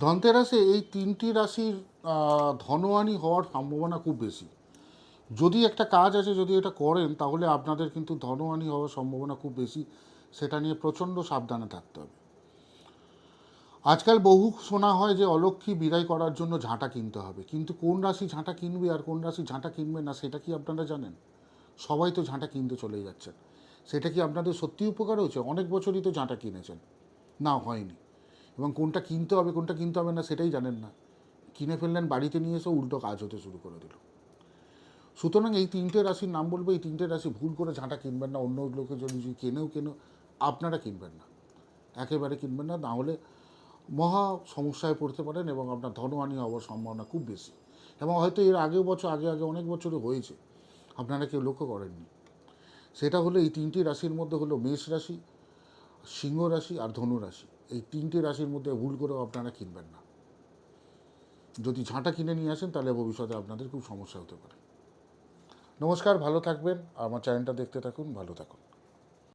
ধনতেরাসে এই তিনটি রাশির ধনহানি হওয়ার সম্ভাবনা খুব বেশি। যদি একটা কাজ আছে, যদি এটা করেন, তাহলে আপনাদের কিন্তু ধনহানি হওয়ার সম্ভাবনা খুব বেশি। সেটা নিয়ে প্রচণ্ড সাবধানে থাকতে হবে। আজকাল বহু শোনা হয় যে অলক্ষী বিদায় করার জন্য ঝাঁটা কিনতে হবে। কিন্তু কোন রাশি ঝাঁটা কিনবে আর কোন রাশি ঝাঁটা কিনবে না, সেটা কি আপনারা জানেন? সবাই তো ঝাঁটা কিনতে চলে যাচ্ছেন। সেটা কি আপনাদের সত্যি উপকার হয়েছে? অনেক বছরই তো ঝাঁটা কিনেছেন। না, হয়নি। এবং কোনটা কিনতে হবে, কোনটা কিনতে হবে না সেটাই জানেন না। কিনে ফেললেন, বাড়িতে নিয়ে এসে উল্টো কাজ হতে শুরু করে দিল। সুতরাং এই তিনটে রাশির নাম বলব, এই তিনটে রাশি ভুল করে ঝাঁটা কিনবেন না, অন্য লোকে যদি কেনেও কেনেও আপনারা কিনবেন না। একেবারে কিনবেন না নাহলে মহা সমস্যায় পড়তে পারেন এবং আপনার ধনহানি হওয়ার সম্ভাবনা খুব বেশি। এবং হয়তো এর আগেও বছর, আগে আগে অনেক বছরে হয়েছে, আপনারা কেউ লক্ষ্য করেননি। সেটা হলো এই তিনটি রাশির মধ্যে হলো মেষ রাশি, সিংহ রাশি আর ধনু রাশি। এই তিনটে রাশির মধ্যে ভুল করেও আপনারা কিনবেন না। যদি ঝাঁটা কিনে নিয়ে আসেন, তাহলে ভবিষ্যতে আপনাদের খুব সমস্যা হতে পারে। নমস্কার, ভালো থাকবেন। আমার চ্যানেলটা দেখতে থাকুন, ভালো থাকুন।